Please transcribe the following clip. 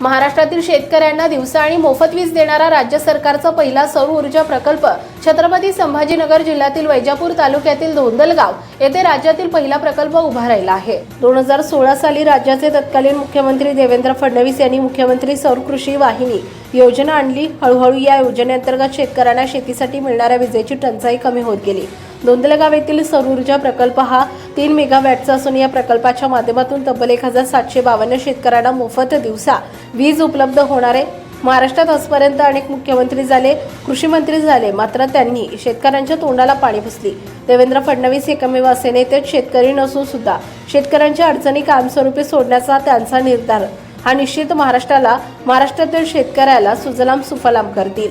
महाराष्ट्रातील शेतकऱ्यांना दिवसा आणि मोफत वीज देणारा राज्य सरकारचा पहिला सौर ऊर्जा प्रकल्प छत्रपती संभाजीनगर जिल्ह्यातील वैजापूर तालुक्यातील धोंदलगाव येथे राज्यातील पहिला प्रकल्प उभा राहिला आहे. दोन हजार सोळा साली राज्याचे तत्कालीन मुख्यमंत्री देवेंद्र फडणवीस यांनी मुख्यमंत्री सौर कृषी वाहिनी योजना आणली. हळूहळू या योजनेअंतर्गत शेतकऱ्यांना शेतीसाठी मिळणाऱ्या विजेची टंचाई कमी होत गेली. नोंदलगाव येथील सौर ऊर्जा प्रकल्प हा तीन मेगावॅटचा असून या प्रकल्पाच्या माध्यमातून तब्बल एक हजार सातशे बावन्न शेतकऱ्यांना मोफत दिवसा वीज उपलब्ध होणार आहे. महाराष्ट्रात आजपर्यंत अनेक मुख्यमंत्री झाले कृषी मंत्री झाले मात्र त्यांनी शेतकऱ्यांच्या तोंडाला पाणी पुसली. देवेंद्र फडणवीस एकमेव असे नेते शेतकरी नसून सुद्धा. शेतकऱ्यांच्या अडचणी कायमस्वरूपी सोडण्याचा त्यांचा निर्धार. हा निश्चित महाराष्ट्राला महाराष्ट्रातील शेतकऱ्याला सुजलाम सुफलाम करतील.